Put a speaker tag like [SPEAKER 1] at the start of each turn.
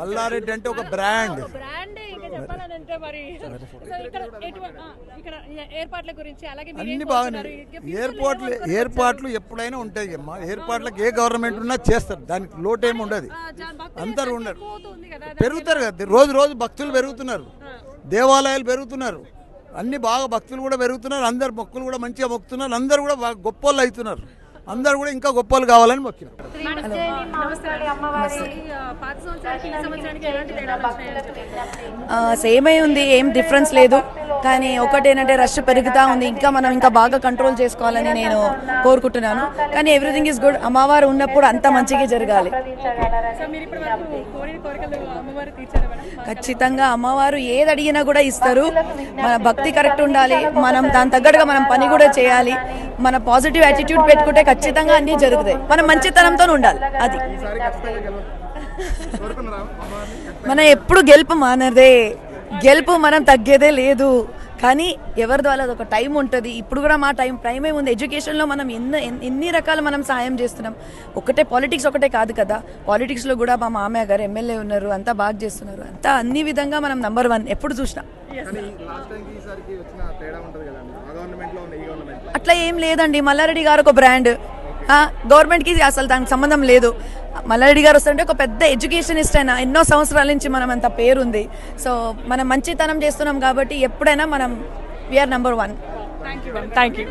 [SPEAKER 1] మల్లారెడ్డి అంటే
[SPEAKER 2] ఒక బ్రాండ్ అన్ని బాగానే ఏర్పాట్లు? ఏర్పాట్లు ఎప్పుడైనా ఉంటాయి అమ్మా ఏర్పాట్లకు ఏ గవర్నమెంట్ ఉన్నా చేస్తారు. దానికి లోటు ఏమి ఉండదు. అందరూ
[SPEAKER 1] కదా?
[SPEAKER 2] పెరుగుతారు కదా. రోజు రోజు భక్తులు పెరుగుతున్నారు. దేవాలయాలు పెరుగుతున్నారు. అన్ని బాగా భక్తులు కూడా పెరుగుతున్నారు. అందరు మొక్కులు కూడా మంచిగా మొక్కుతున్నారు. అందరు కూడా గొప్పోళ్ళు అవుతున్నారు. అందరు కూడా ఇంకా గొప్పలు కావాలని మొక్కినారు.
[SPEAKER 3] సేమే ఉంది ఏం డిఫరెన్స్ లేదు. కానీ ఒకటేంటంటే రష్ పెరుగుతూ ఉంది. ఇంకా మనం ఇంకా బాగా కంట్రోల్ చేసుకోవాలని నేను కోరుకుంటున్నాను. కానీ ఎవ్రీథింగ్ ఈజ్ గుడ్ అమ్మవారు ఉన్నప్పుడు అంత మంచిగా జరగాలి. ఖచ్చితంగా అమ్మవారు ఏది అడిగినా కూడా ఇస్తారు. మన భక్తి కరెక్ట్ ఉండాలి. మనం దాని తగ్గట్టుగా మనం పని కూడా చేయాలి. మన పాజిటివ్ యాటిట్యూడ్ పెట్టుకుంటే ఖచ్చితంగా అన్నీ జరుగుతాయి. మనం మంచితనంతో ఉండాలి. అది. మనం ఎప్పుడు గెలుపు మానదే. గెలుపు మనం తగ్గేదే లేదు. కానీ ఎవరి ద్వారా ఒక టైం ఉంటుంది. ఇప్పుడు కూడా మా టైం టైమే ఉంది ఎడ్యుకేషన్లో మనం ఎన్ని ఎన్ని- రకాలు మనం సాయం చేస్తున్నాం? ఒకటే పాలిటిక్స్ ఒకటే కాదు కదా. పాలిటిక్స్లో కూడా మా మామయ్య గారు ఎమ్మెల్యే ఉన్నారు. అంతా బాగా చేస్తున్నారు. అంతా అన్ని విధంగా మనం నంబర్ వన్ ఎప్పుడు చూసినా.
[SPEAKER 4] కానీ లాస్ట్ టైంకి ఈసారికి వచ్చిన తేడా ఉంటుంది కదండి ఆ గవర్నమెంట్లో ఉన్న ఈ గవర్నమెంట్
[SPEAKER 3] అట్లా ఏం లేదండి. మల్లారెడ్డి గారు ఒక బ్రాండ్ గవర్నమెంట్కి అసలు దానికి సంబంధం లేదు. మల్లారెడ్డి గారు వస్తుంటే ఒక పెద్ద ఎడ్యుకేషనిస్ట్ అయినా ఎన్నో సంవత్సరాల నుంచి మనం అంత పేరుంది. సో మనం మంచితనం చేస్తున్నాం కాబట్టి ఎప్పుడైనా మనం we are number one
[SPEAKER 1] thank you thank you